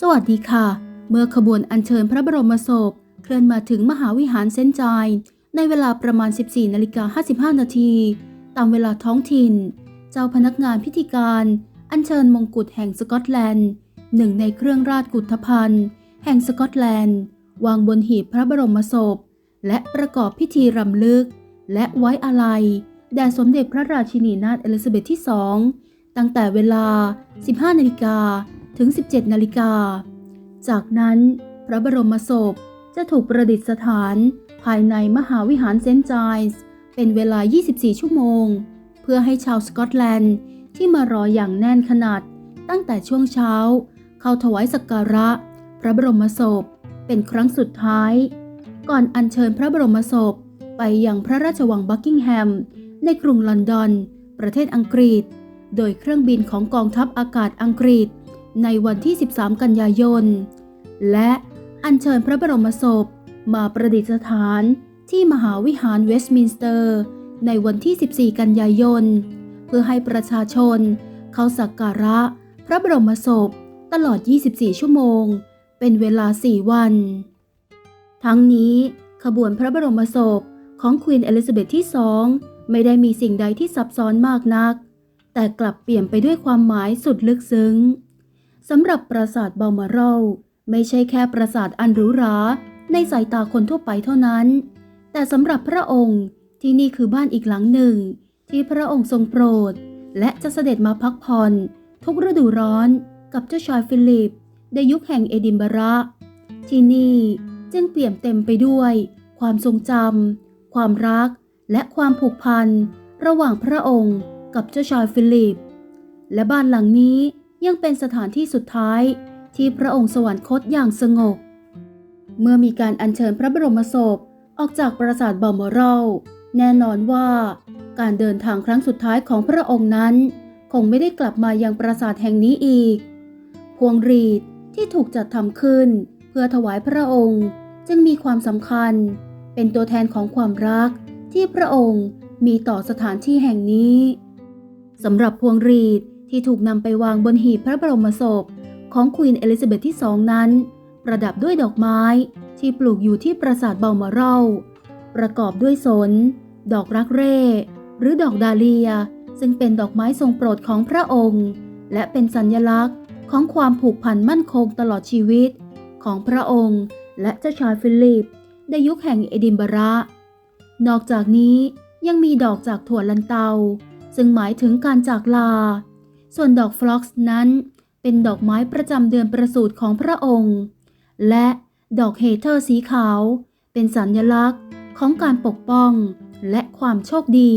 สวัสดีค่ะ เมื่อขบวนอัญเชิญพระบรมศพ เคลื่อนมาถึงมหาวิหารเซนจายนในเวลาประมาณ 14นาฬิกา55 นาที ตามเวลาท้องถิ่น เจ้าพนักงานพิธีการ อัญเชิญมงกุฎแห่งสกอตแลนด์ หนึ่งในเครื่องราชกุฏภัณฑ์ แห่งสกอตแลนด์ วางบนหีบพระบรมศพ และประกอบพิธีรำลึก และไว้อาลัยแด่สมเด็จพระราชินีนาถเอลิซาเบธที่สองตั้งแต่เวลา 15นาฬิกา ถึง 17 นาฬิกา จากนั้นพระบรมศพจะถูกประดิษฐานภายในมหาวิหารเซนต์จายส์เป็นเวลา 24 ชั่วโมง เพื่อให้ชาวสกอตแลนด์ที่มารออย่างแน่นขนาดตั้งแต่ช่วงเช้า เข้าถวายสักการะ พระบรมศพเป็นครั้งสุดท้าย ก่อนอัญเชิญพระบรมศพไปยังพระราชวังบักกิงแฮม ในกรุงลอนดอน ประเทศอังกฤษ โดยเครื่องบินของกองทัพอากาศอังกฤษ ในวันที่ 13 กันยายน และอัญเชิญพระบรมศพ มาประดิษฐานที่มหาวิหารเวสต์มินสเตอร์ ในวันที่ 14 กันยายน เพื่อให้ประชาชนเข้าสักการะพระบรมศพตลอด 24 ชั่วโมง เป็นเวลา 4 วัน ทั้งนี้ขบวนพระบรมศพของควีนเอลิซาเบธที่สองไม่ได้มีสิ่งใดที่ซับซ้อนมากนัก แต่กลับเปลี่ยนไปด้วยความหมายสุดลึกซึ้ง สำหรับปราสาทเบลมาโรลไม่ใช่แค่ปราสาทอันหรูหราในสายตาคนทั่วไปเท่านั้น แต่สำหรับพระองค์ที่นี่คือบ้านอีกหลังหนึ่ง ที่พระองค์ทรงโปรด และจะเสด็จมาพักผ่อนทุกฤดูร้อนกับเจ้าชายฟิลิป ในยุคแห่งเอดินบะระ ที่นี่จึงเปี่ยมเต็มไปด้วย ความทรงจำความรัก และความผูกพัน ระหว่างพระองค์กับเจ้าชายฟิลิป และบ้านหลังนี้ ยังเป็นสถานที่สุดท้ายที่พระองค์สวรรคตอย่างสงบ เมื่อมีการอัญเชิญพระบรมศพออกจากปราสาทบอมเมอรัลแน่นอนว่า การเดินทางครั้งสุดท้ายของพระองค์นั้น คงไม่ได้กลับมายังปราสาทแห่งนี้อีก พวงรีดที่ถูกจัดทำขึ้น เพื่อถวายพระองค์จึงมีความสำคัญ เป็นตัวแทนของความรักที่พระองค์มีต่อสถานที่แห่งนี้สำหรับพวงรีด ที่ถูกนำไปวางบนหีบพระบรมศพ ของควีนเอลิซาเบธที่สองนั้น ประดับด้วยดอกไม้ที่ปลูกอยู่ที่ปราสาทเบลมาเรลประกอบด้วยสน ดอกรักเร่ หรือดอกดาเลีย ซึ่งเป็นดอกไม้ทรงโปรดของพระองค์ และเป็นสัญลักษณ์ของความผูกพันมั่นคงตลอดชีวิต ของพระองค์และเจ้าชายฟิลิป ในยุคแห่งเอดินบะระ นอกจากนี้ยังมีดอกจากถั่วลันเตา ซึ่งหมายถึงการจากลา ส่วนดอกฟล็อกซ์นั้น เป็นดอกไม้ประจำเดือนประสูติของพระองค์ และดอกเฮเทอร์สีขาว เป็นสัญลักษณ์ของการปกป้องและความโชคดี